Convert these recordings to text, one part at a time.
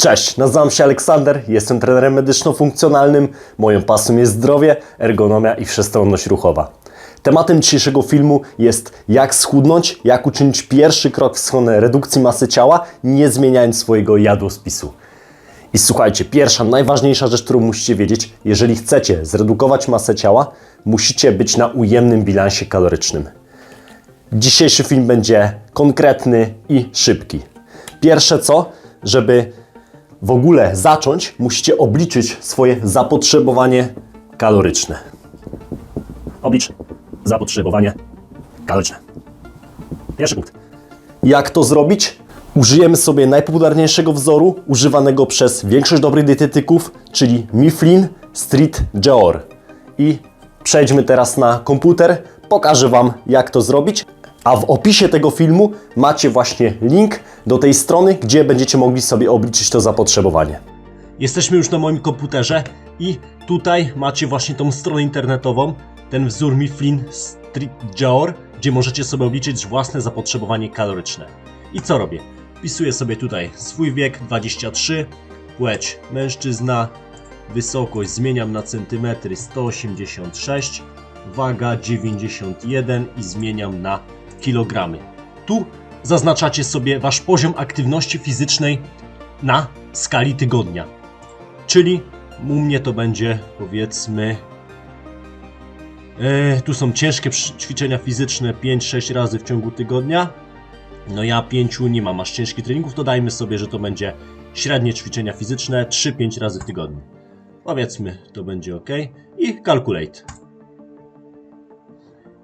Cześć, nazywam się Aleksander, jestem trenerem medyczno-funkcjonalnym. Moją pasją jest zdrowie, ergonomia i wszechstronność ruchowa. Tematem dzisiejszego filmu jest jak schudnąć, jak uczynić pierwszy krok w stronę redukcji masy ciała, nie zmieniając swojego jadłospisu. I słuchajcie, pierwsza, najważniejsza rzecz, którą musicie wiedzieć, jeżeli chcecie zredukować masę ciała, musicie być na ujemnym bilansie kalorycznym. Dzisiejszy film będzie konkretny i szybki. Pierwsze co, żeby w ogóle zacząć, musicie obliczyć swoje zapotrzebowanie kaloryczne. Oblicz zapotrzebowanie kaloryczne. Pierwszy punkt. Jak to zrobić? Użyjemy sobie najpopularniejszego wzoru używanego przez większość dobrych dietetyków, czyli Mifflin Street Geor. I przejdźmy teraz na komputer, pokażę Wam jak to zrobić. A w opisie tego filmu macie właśnie link do tej strony, gdzie będziecie mogli sobie obliczyć to zapotrzebowanie. Jesteśmy już na moim komputerze i tutaj macie właśnie tą stronę internetową, ten wzór Mifflin Street Geor, gdzie możecie sobie obliczyć własne zapotrzebowanie kaloryczne. I co robię? Wpisuję sobie tutaj swój wiek 23, płeć mężczyzna, wysokość zmieniam na centymetry 186, waga 91 i zmieniam na kilogramy. Tu zaznaczacie sobie wasz poziom aktywności fizycznej na skali tygodnia. Czyli u mnie to będzie powiedzmy. E, tu są ciężkie ćwiczenia fizyczne 5-6 razy w ciągu tygodnia. No ja 5 nie mam aż ciężkich treningów, to dajmy sobie, że to będzie średnie ćwiczenia fizyczne 3-5 razy w tygodniu. Powiedzmy, to będzie ok. I calculate.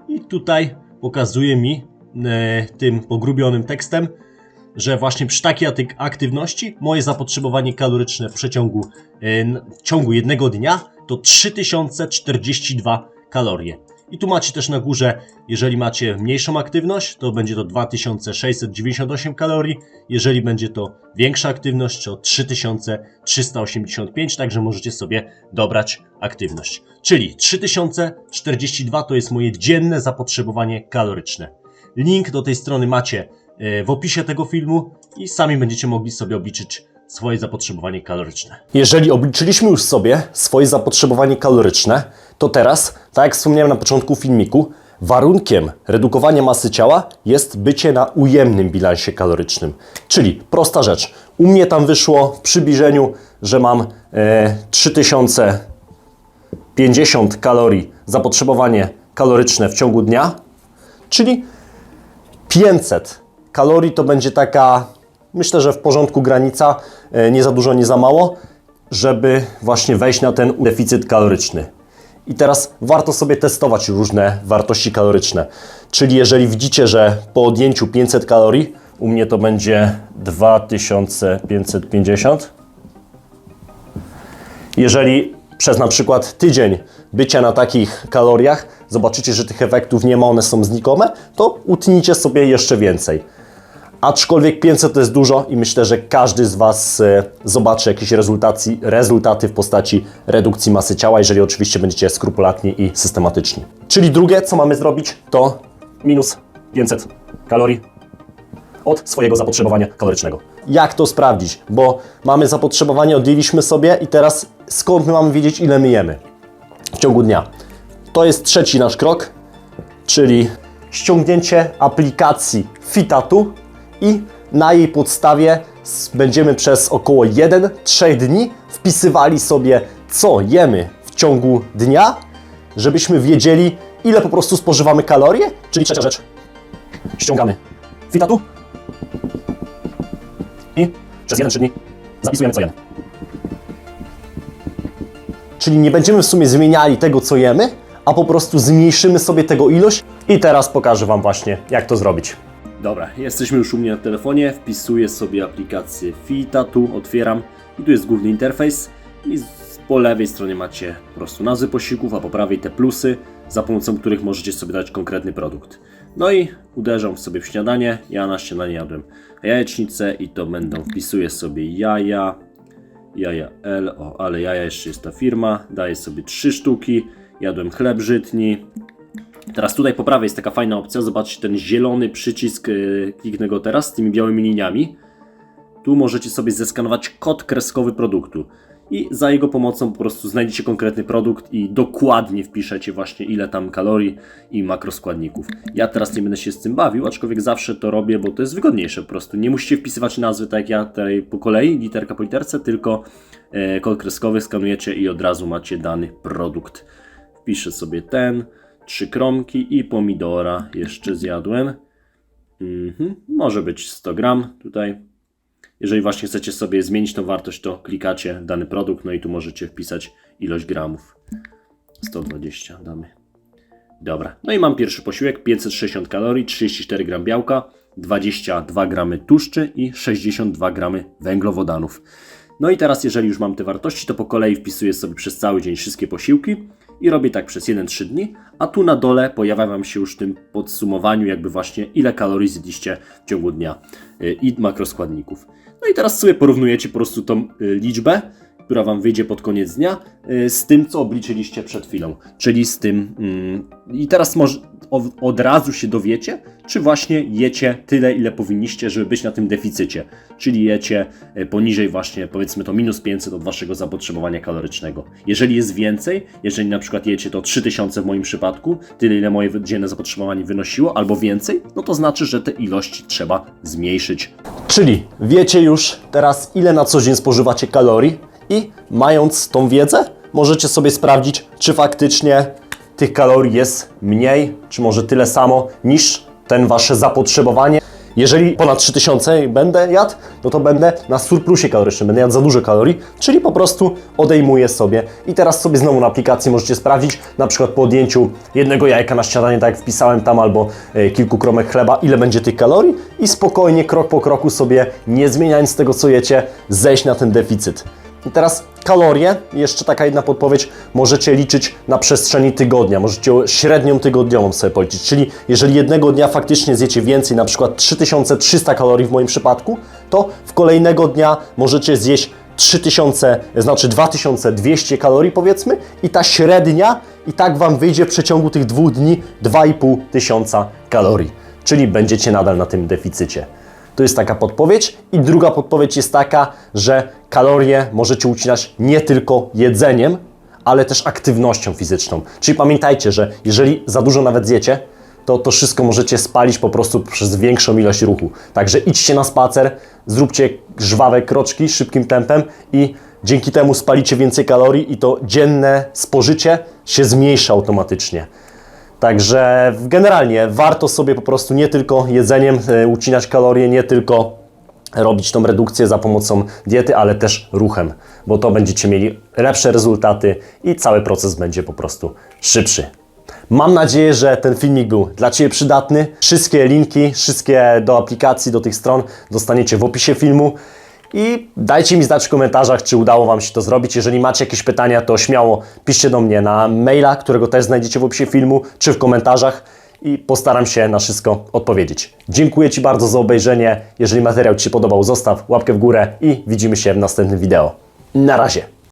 I tutaj pokazuje mi e, tym pogrubionym tekstem, że właśnie przy takiej aktywności moje zapotrzebowanie kaloryczne w przeciągu e, w ciągu jednego dnia to 3042 kalorie. I tu macie też na górze, jeżeli macie mniejszą aktywność, to będzie to 2698 kalorii. Jeżeli będzie to większa aktywność, to 3385, także możecie sobie dobrać aktywność. Czyli 3042 to jest moje dzienne zapotrzebowanie kaloryczne. Link do tej strony macie e, w opisie tego filmu i sami będziecie mogli sobie obliczyć swoje zapotrzebowanie kaloryczne. Jeżeli obliczyliśmy już sobie swoje zapotrzebowanie kaloryczne, to teraz, tak jak wspomniałem na początku filmiku, warunkiem redukowania masy ciała jest bycie na ujemnym bilansie kalorycznym. Czyli prosta rzecz. U mnie tam wyszło w przybliżeniu, że mam e, 3050 kalorii zapotrzebowanie kaloryczne w ciągu dnia, czyli 500 kalorii to będzie taka, myślę, że w porządku granica, e, nie za dużo, nie za mało, żeby właśnie wejść na ten deficyt kaloryczny. I teraz warto sobie testować różne wartości kaloryczne. Czyli jeżeli widzicie, że po odjęciu 500 kalorii, u mnie to będzie 2550. Jeżeli przez na przykład tydzień bycia na takich kaloriach zobaczycie, że tych efektów nie ma, one są znikome, to utnijcie sobie jeszcze więcej. Aczkolwiek 500 to jest dużo i myślę, że każdy z Was e, zobaczy jakieś rezultaty w postaci redukcji masy ciała, jeżeli oczywiście będziecie skrupulatni i systematyczni. Czyli drugie, co mamy zrobić, to minus 500 kalorii od swojego zapotrzebowania kalorycznego. Jak to sprawdzić? Bo mamy zapotrzebowanie, odjęliśmy sobie i teraz skąd my mamy wiedzieć, ile my jemy w ciągu dnia? To jest trzeci nasz krok, czyli ściągnięcie aplikacji Fitatu i na jej podstawie będziemy przez około 1-3 dni wpisywali sobie, co jemy w ciągu dnia, żebyśmy wiedzieli, ile po prostu spożywamy kalorie. Czyli trzecia rzecz, ściągamy Fitatu i przez 1-3 dni zapisujemy, co jemy. Czyli nie będziemy w sumie zmieniali tego, co jemy, a po prostu zmniejszymy sobie tego ilość. I teraz pokażę Wam właśnie, jak to zrobić. Dobra, jesteśmy już u mnie na telefonie. Wpisuję sobie aplikację Fitatu, otwieram i tu jest główny interfejs. I po lewej stronie macie po prostu nazwy posiłków, a po prawej te plusy, za pomocą których możecie sobie dać konkretny produkt. No i uderzam sobie w śniadanie. Ja na śniadanie jadłem jajecznicę i to będą, wpisuję sobie jaja, jaja L, o, ale jaja jeszcze jest ta firma, daję sobie trzy sztuki, jadłem chleb żytni. Teraz tutaj po prawej jest taka fajna opcja, zobaczcie ten zielony przycisk, yy, kliknę go teraz z tymi białymi liniami. tu możecie sobie zeskanować kod kreskowy produktu. I za jego pomocą po prostu znajdziecie konkretny produkt i dokładnie wpiszecie właśnie ile tam kalorii i makroskładników. Ja teraz nie będę się z tym bawił, aczkolwiek zawsze to robię, bo to jest wygodniejsze po prostu. Nie musicie wpisywać nazwy tak jak ja tutaj po kolei, literka po literce, tylko e, kod kreskowy skanujecie i od razu macie dany produkt. Wpiszę sobie ten, trzy kromki i pomidora jeszcze zjadłem. Mhm, może być 100 gram tutaj. Jeżeli właśnie chcecie sobie zmienić tą wartość, to klikacie dany produkt, no i tu możecie wpisać ilość gramów. 120 damy. Dobra, no i mam pierwszy posiłek, 560 kalorii, 34 gram białka, 22 gramy tłuszczy i 62 gramy węglowodanów. No i teraz, jeżeli już mam te wartości, to po kolei wpisuję sobie przez cały dzień wszystkie posiłki i robię tak przez 1-3 dni, a tu na dole pojawia Wam się już w tym podsumowaniu jakby właśnie ile kalorii zjedliście w ciągu dnia y, i makroskładników. No i teraz sobie porównujecie po prostu tą y, liczbę, która Wam wyjdzie pod koniec dnia, y, z tym, co obliczyliście przed chwilą, czyli z tym. mm, I teraz może od, razu się dowiecie, czy właśnie jecie tyle, ile powinniście, żeby być na tym deficycie. Czyli jecie y, poniżej właśnie, powiedzmy to minus 500 od Waszego zapotrzebowania kalorycznego. Jeżeli jest więcej, jeżeli na przykład jecie to 3000 w moim przypadku, tyle ile moje dzienne zapotrzebowanie wynosiło, albo więcej, no to znaczy, że te ilości trzeba zmniejszyć. Czyli wiecie już teraz, ile na co dzień spożywacie kalorii i mając tą wiedzę, możecie sobie sprawdzić, czy faktycznie tych kalorii jest mniej, czy może tyle samo niż ten wasze zapotrzebowanie. Jeżeli ponad 3000 będę jadł, no to będę na surplusie kalorycznym, będę jadł za dużo kalorii, czyli po prostu odejmuję sobie. I teraz sobie znowu na aplikacji możecie sprawdzić, na przykład po odjęciu jednego jajka na śniadanie, tak jak wpisałem tam, albo e, kilku kromek chleba, ile będzie tych kalorii i spokojnie, krok po kroku sobie, nie zmieniając tego, co jecie, zejść na ten deficyt. I teraz kalorie, jeszcze taka jedna podpowiedź, możecie liczyć na przestrzeni tygodnia, możecie średnią tygodniową sobie policzyć, czyli jeżeli jednego dnia faktycznie zjecie więcej, na przykład 3300 kalorii w moim przypadku, to w kolejnego dnia możecie zjeść 3000, znaczy 2200 kalorii powiedzmy i ta średnia i tak Wam wyjdzie w przeciągu tych dwóch dni 2500 kalorii, czyli będziecie nadal na tym deficycie. To jest taka podpowiedź. I druga podpowiedź jest taka, że kalorie możecie ucinać nie tylko jedzeniem, ale też aktywnością fizyczną. Czyli pamiętajcie, że jeżeli za dużo nawet zjecie, to to wszystko możecie spalić po prostu przez większą ilość ruchu. Także idźcie na spacer, zróbcie żwawe kroczki szybkim tempem i dzięki temu spalicie więcej kalorii i to dzienne spożycie się zmniejsza automatycznie. Także generalnie warto sobie po prostu nie tylko jedzeniem e, ucinać kalorie, nie tylko robić tą redukcję za pomocą diety, ale też ruchem, bo to będziecie mieli lepsze rezultaty i cały proces będzie po prostu szybszy. Mam nadzieję, że ten filmik był dla Ciebie przydatny. Wszystkie linki, wszystkie do aplikacji, do tych stron dostaniecie w opisie filmu. I dajcie mi znać w komentarzach, czy udało Wam się to zrobić. Jeżeli macie jakieś pytania, to śmiało piszcie do mnie na maila, którego też znajdziecie w opisie filmu, czy w komentarzach i postaram się na wszystko odpowiedzieć. Dziękuję Ci bardzo za obejrzenie. Jeżeli materiał Ci się podobał, zostaw łapkę w górę i widzimy się w następnym wideo. Na razie.